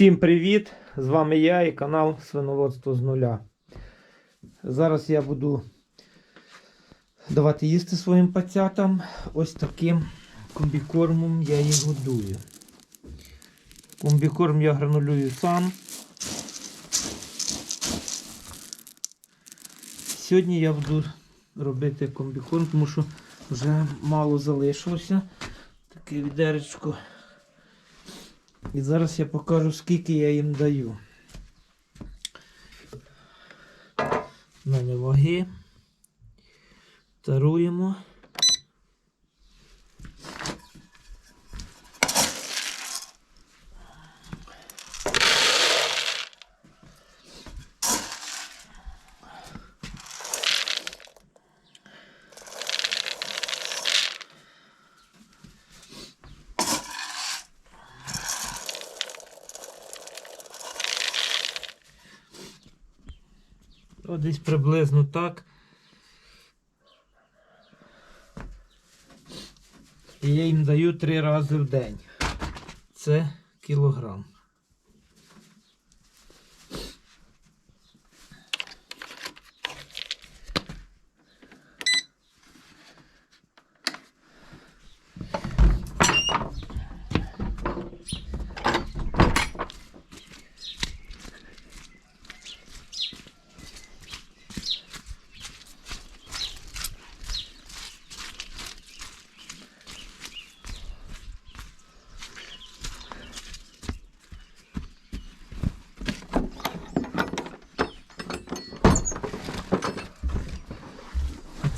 Всім привіт! З вами я і канал Свиноводство з нуля. Зараз я буду давати їсти своїм пацятам. Ось таким комбікормом я їх годую. Комбікорм я гранулюю сам. Сьогодні я буду робити комбікорм, тому що вже мало залишилося. Таке відеречко. І зараз я покажу, скільки я їм даю. Мене ваги. Таруємо. О, десь приблизно так. І я їм даю три рази в день. Це кілограм.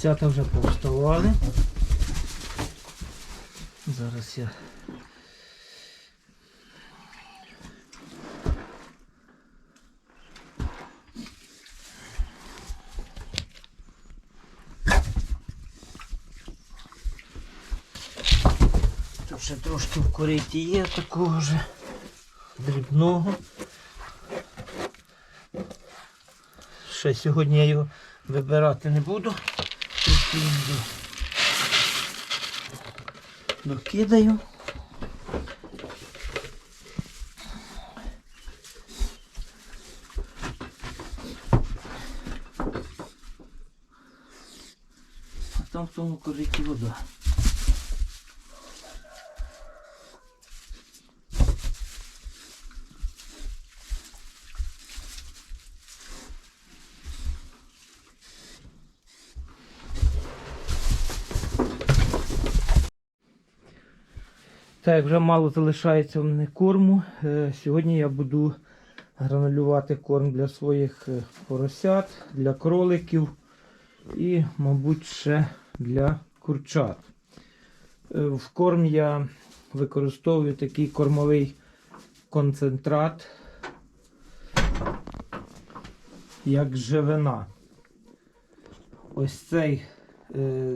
Цята вже повставали. Зараз я. Тут ще трошки в кориті є такого ж дрібного. Ще сьогодні я його вибирати не буду. Трохи їм до- докидаю. А там в тому кориті вода. Так, вже мало залишається в мене корму. Е, Сьогодні я буду гранулювати корм для своїх е, поросят, для кроликів і, мабуть, ще для курчат. Е, В корм я використовую такий кормовий концентрат, як живина. Ось цей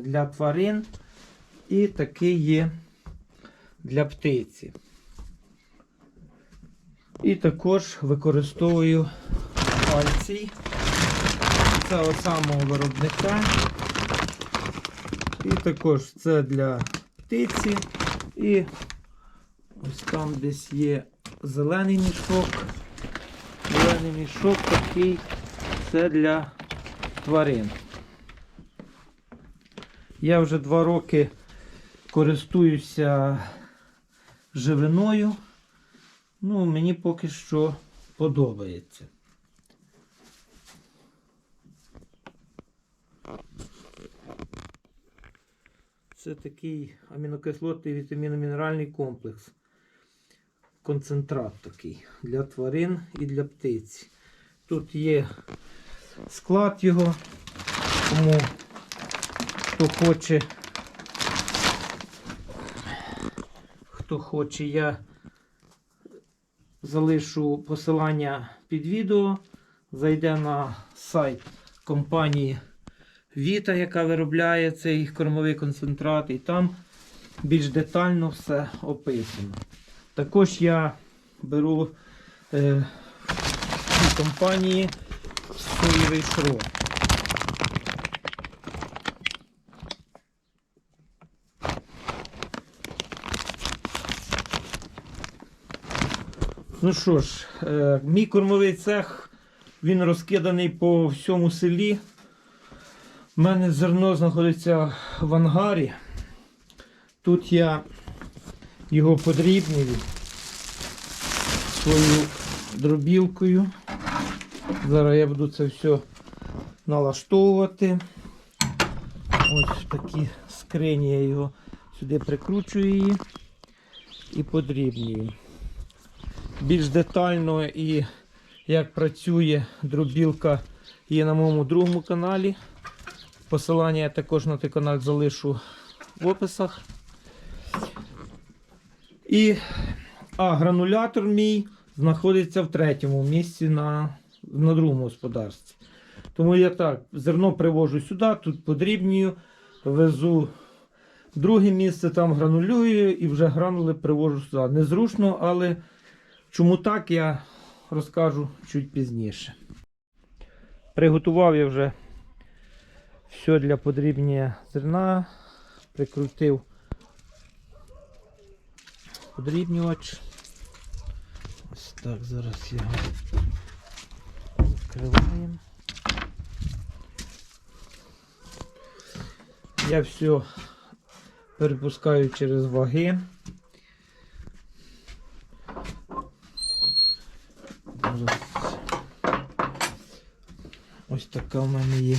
для тварин і такий є для птиці. І також використовую пальці. От самого виробника. І також це для птиці. І ось там десь є зелений мішок. Зелений мішок такий. Це для тварин. Я вже два роки користуюся живиною. Ну, мені поки що подобається. Це такий амінокислотний вітамінно-мінеральний комплекс. Концентрат такий для тварин і для птиць. Тут є склад його, тому хто хоче Хто хоче, я залишу посилання під відео. Зайде на сайт компанії Vita, яка виробляє цей кормовий концентрат, і там більш детально все описано. Також я беру е, компанії соєвий шрот. Ну що ж, е, мій кормовий цех він розкиданий по всьому селі. У мене зерно знаходиться в ангарі. Тут я його подрібнюю свою дробілкою. Зараз я буду це все налаштовувати. Ось в такі скрині я його сюди прикручую і подрібнюю. Більш детально і як працює дробілка є на моєму другому каналі. Посилання я також на той канал залишу в описах. І а гранулятор мій знаходиться в третьому місці на, на другому господарстві. Тому я так, зерно привожу сюди, тут подрібнюю, везу друге місце, там гранулюю і вже гранули привожу сюди. Незручно, але чому так, я розкажу чуть пізніше. Приготував я вже все для подрібнення зерна, прикрутив подрібнювач. Ось так, зараз його відкриваємо. Я все перепускаю через ваги. Зараз. Ось така в мене є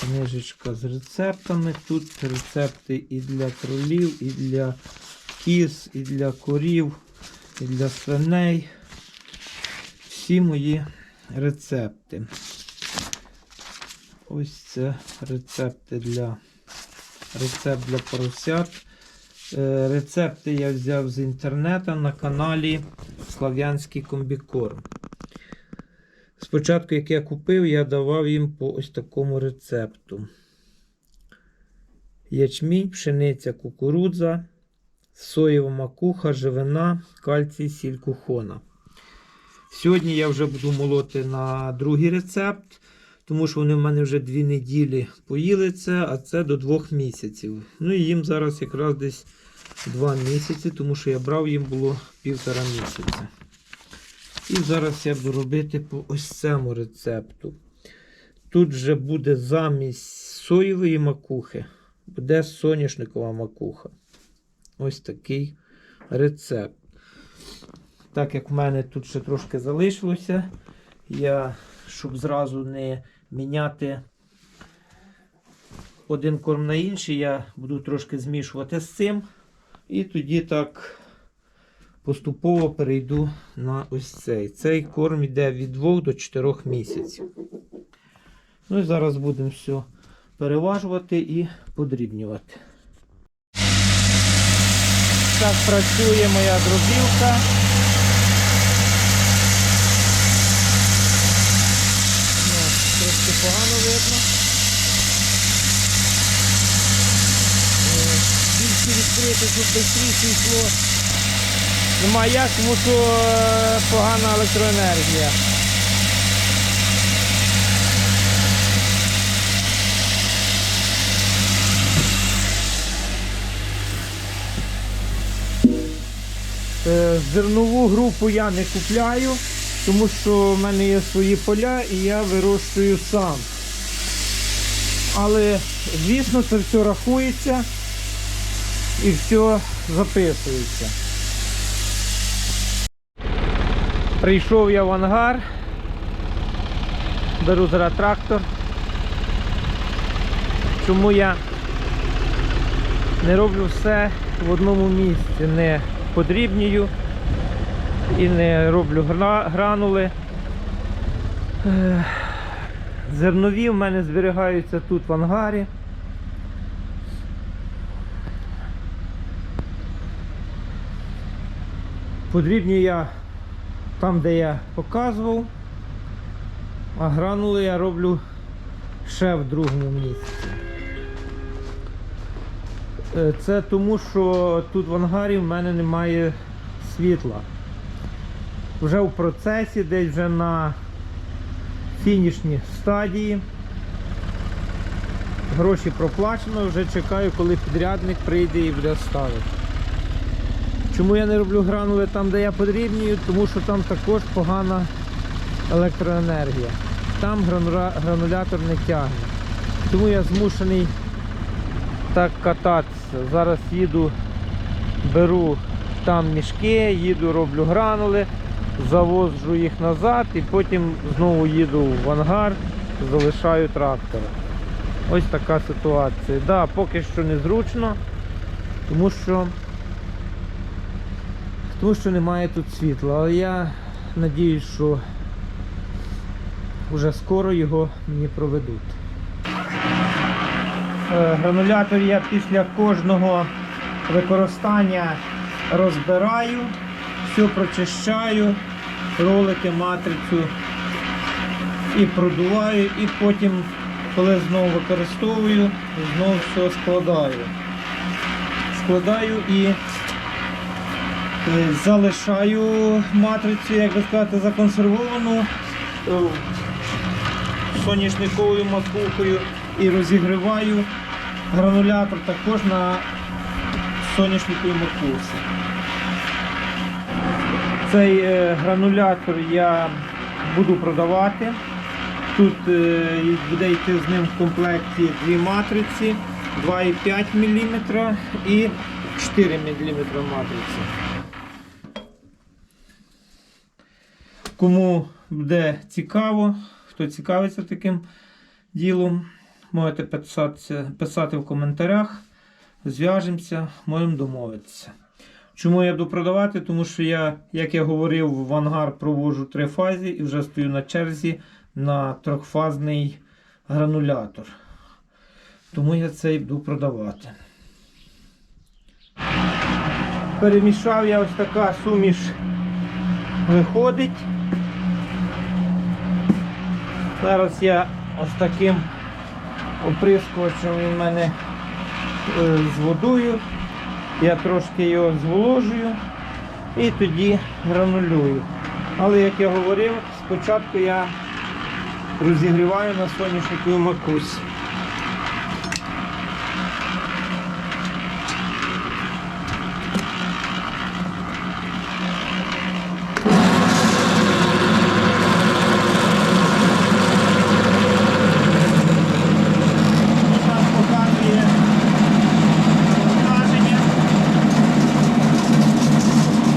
книжечка з рецептами. Тут рецепти і для кролів, і для кіз, і для корів, і для свиней. Всі мої рецепти. Ось це рецепти для рецепт для поросят. Е, Рецепти я взяв з інтернету на каналі Слав'янський комбікорм. Спочатку, як я купив, я давав їм по ось такому рецепту. Ячмінь, пшениця, кукурудза, соєва макуха, живина, кальцій, сіль кухона. Сьогодні я вже буду молоти на другий рецепт, тому що вони в мене вже дві неділі поїли це, а це до двох місяців. Ну і їм зараз якраз десь два місяці, тому що я брав їм було півтора місяця. І зараз я буду робити по ось цьому рецепту. Тут вже буде замість соєвої макухи, буде соняшникова макуха. Ось такий рецепт. Так як в мене тут ще трошки залишилося, я, щоб зразу не міняти один корм на інший, я буду трошки змішувати з цим. І тоді так поступово перейду на ось цей. Цей корм йде від 2 до 4 місяців. Ну і зараз будемо все переважувати і подрібнювати. Так працює моя дробілка. Ну, Трошки погано видно. Е, Більше відкрити, щоб швидше йшло. Нема як, тому що е, погана електроенергія. Е, Зернову групу я не купляю, тому що в мене є свої поля і я вирощую сам. Але, звісно, це все рахується і все записується. Прийшов я в ангар, беру зараз трактор. Чому я не роблю все в одному місці, не подрібнюю і не роблю гранули. Зернові в мене зберігаються тут в ангарі. Подрібнюю я там, де я показував, а гранули я роблю ще в другому місці. Е, Це тому, що тут в ангарі в мене немає світла. Вже в процесі, десь вже на фінішній стадії. Гроші проплачено, вже чекаю, коли підрядник прийде і буде ставити. Чому я не роблю гранули там, де я подрібнюю? Тому що там також погана електроенергія. Там гранулятор не тягне. Тому я змушений так кататися. Зараз їду, беру там мішки, їду, роблю гранули, завозжу їх назад і потім знову їду в ангар, залишаю трактора. Ось така ситуація. Да, поки що незручно, тому що, тому що немає тут світла. Але я надіюсь, що вже скоро його мені проведуть. Е, Гранулятор я після кожного використання розбираю, все прочищаю, ролики, матрицю і продуваю, і потім, коли знову використовую, знову все складаю. Складаю і залишаю матрицю, як би сказати, законсервовану е, соняшниковою макухою і розігріваю гранулятор також на соняшниковій макухі. Цей е, гранулятор я буду продавати. Тут е, буде йти з ним в комплекті дві матриці 2,5 мм і 4 мм матриці. Кому буде цікаво, хто цікавиться таким ділом, можете писати, писати в коментарях. Зв'яжемося, можемо домовитися. Чому я буду продавати? Тому що я, як я говорив, в ангар проводжу три фази і вже стою на черзі на трьохфазний гранулятор. Тому я цей буду продавати. Перемішав я ось така суміш виходить. Зараз я ось таким оприскувачем він мене е, з водою. Я трошки його зволожую і тоді гранулюю. Але як я говорив, спочатку я розігріваю на соняшниковій макусі. Там показує навантаження.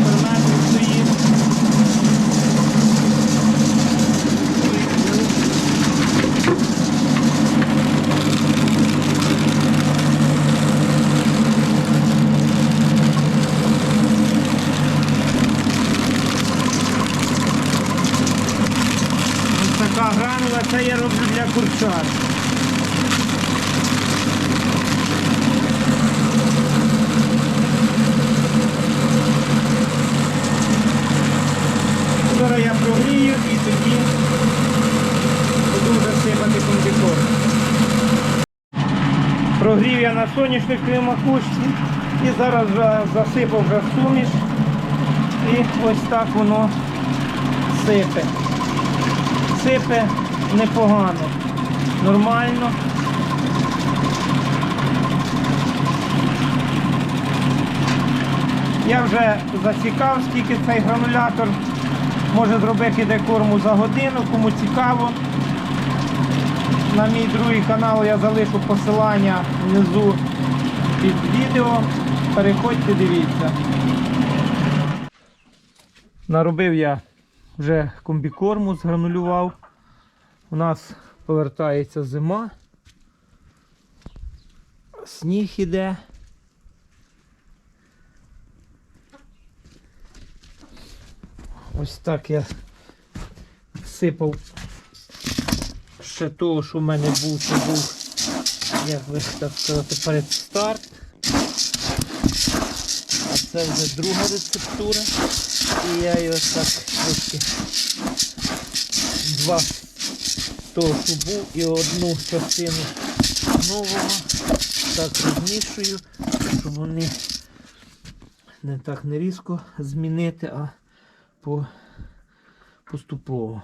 Терметр стоїть. Ось така гранула, це я роблю для курчат. Зараз я прогрію і тоді буду вже сипати комбікорм. Прогрів я на соняшниковій макушці і зараз засипав вже суміш. І ось так воно сипе. Сипе непогано, нормально. Я вже засікав, скільки цей гранулятор може зробити декорму за годину, кому цікаво. На мій другий канал я залишу посилання внизу під відео. Переходьте, дивіться. Наробив я вже комбікорму, згранулював. У нас повертається зима. Сніг іде. Ось так я сипав ще того, що в мене був, це був, як би так сказати, передстарт. А це вже друга рецептура. І я його так трошки два того, що був, і одну частину нового так розмішую, щоб вони не так не різко змінити, а по, поступово.